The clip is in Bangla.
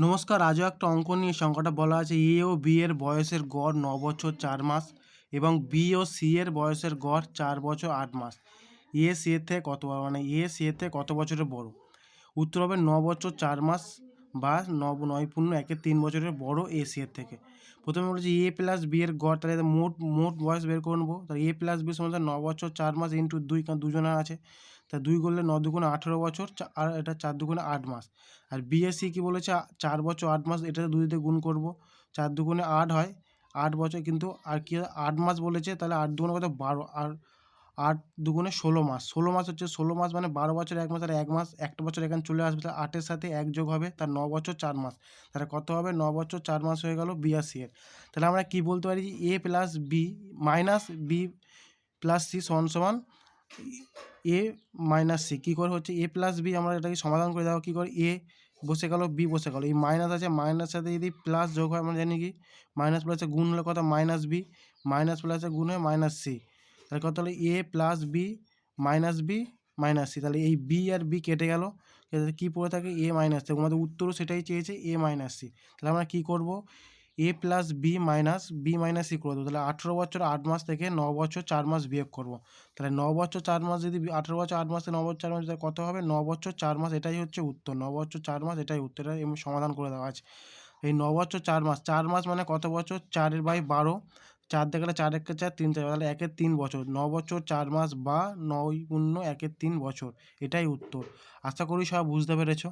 নমস্কার, আজও একটা অঙ্ক নিয়ে সংখ্যাটা বলা আছে। এ ও বি এর বয়সের গড় ন বছর চার মাস এবং বি ও সি এর বয়সের গড় চার বছর আট মাস। এ সি এর থেকে কত মানে এ সি এর থেকে কত বছরের বড়? উত্তর হবে ন বছর চার মাস বা নব নয় পূর্ণ একের তিন বছরের বড় এ এর থেকে। প্রথমে বলেছি এ প্লাস বি এর গড়, তাহলে মোট মোট বয়স বের করে নেব। তাহলে এ প্লাস বি সমান ন বছর চার মাস ইন্টু দুই, কারণ দুজনের আছে। তা দুই করলে ন দুগুণে আঠেরো বছর আর এটা চার দুগুণে আট মাস। আর বিএসসি কি বলেছে? চার বছর আট মাস দুই দিয়ে গুণ করব। চার দুগুণে আট হয়, আট বছর কিন্তু আর কি, আট মাস বলেছে, তাহলে আট দুগুণে কত? বারো। আর আট দুগুণে ষোলো মাস। ষোলো মাস হচ্ছে, ষোলো মাস মানে বারো বছর, এক মাস আর এক মাস। একটা বছর এখানে চলে আসবে তাহলে আটের সাথে এক যোগ হবে, তার ন বছর চার মাস। তাহলে কত হবে? ন বছর চার মাস হয়ে গেল বিআরসি এর। তাহলে আমরা কি বলতে পারি যে A plus B minus B plus C সমান সমান এ মাইনাস সি কী করে হচ্ছে? এ প্লাস বি আমরা এটাকে সমাধান করে দেওয়া কী করে? এ বসে গেল বি বসে গেল। এই মাইনাস আছে মাইনাস সাথে যদি প্লাস যোগ হয়, আমরা জানি কি? মাইনাস প্লাসে গুণ হলে কত? মাইনাস বি মাইনাস প্লাসে গুণ হয় মাইনাস সি তাহলে কত হলো? A plus B minus B minus C তাহলে এই বি আর বি কেটে গেল। এতে কী পড়ে থাকে? এ মাইনাস সি আমাদের উত্তরও সেটাই চেয়েছে এ মাইনাস সি তাহলে আমরা কী করব? A plus B minus B minus C করে দেবো। তাহলে আঠেরো বছর আট মাস থেকে ন বছর চার মাস বিয়োগ করব। তাহলে ন বছর চার মাস যদি আঠেরো বছর আট মাস থেকে ন বছর চার মাস তাহলে কত হবে? ন বছর চার মাস, এটাই হচ্ছে উত্তর। ন বছর চার মাস, এটাই উত্তর। এটা এমনি সমাধান করে দেওয়া আছে। এই ন বছর চার মাস চার মাস মানে কত বছর? চারের বাই বারো। চার দেখালে চার একে চার, তিন চার তাহলে একের তিন বছর। ন বছর, চার মাস বা নয়, শূন্য, একের তিন বছর। এটাই উত্তর। আশা করি সব বুঝতে পেরেছ।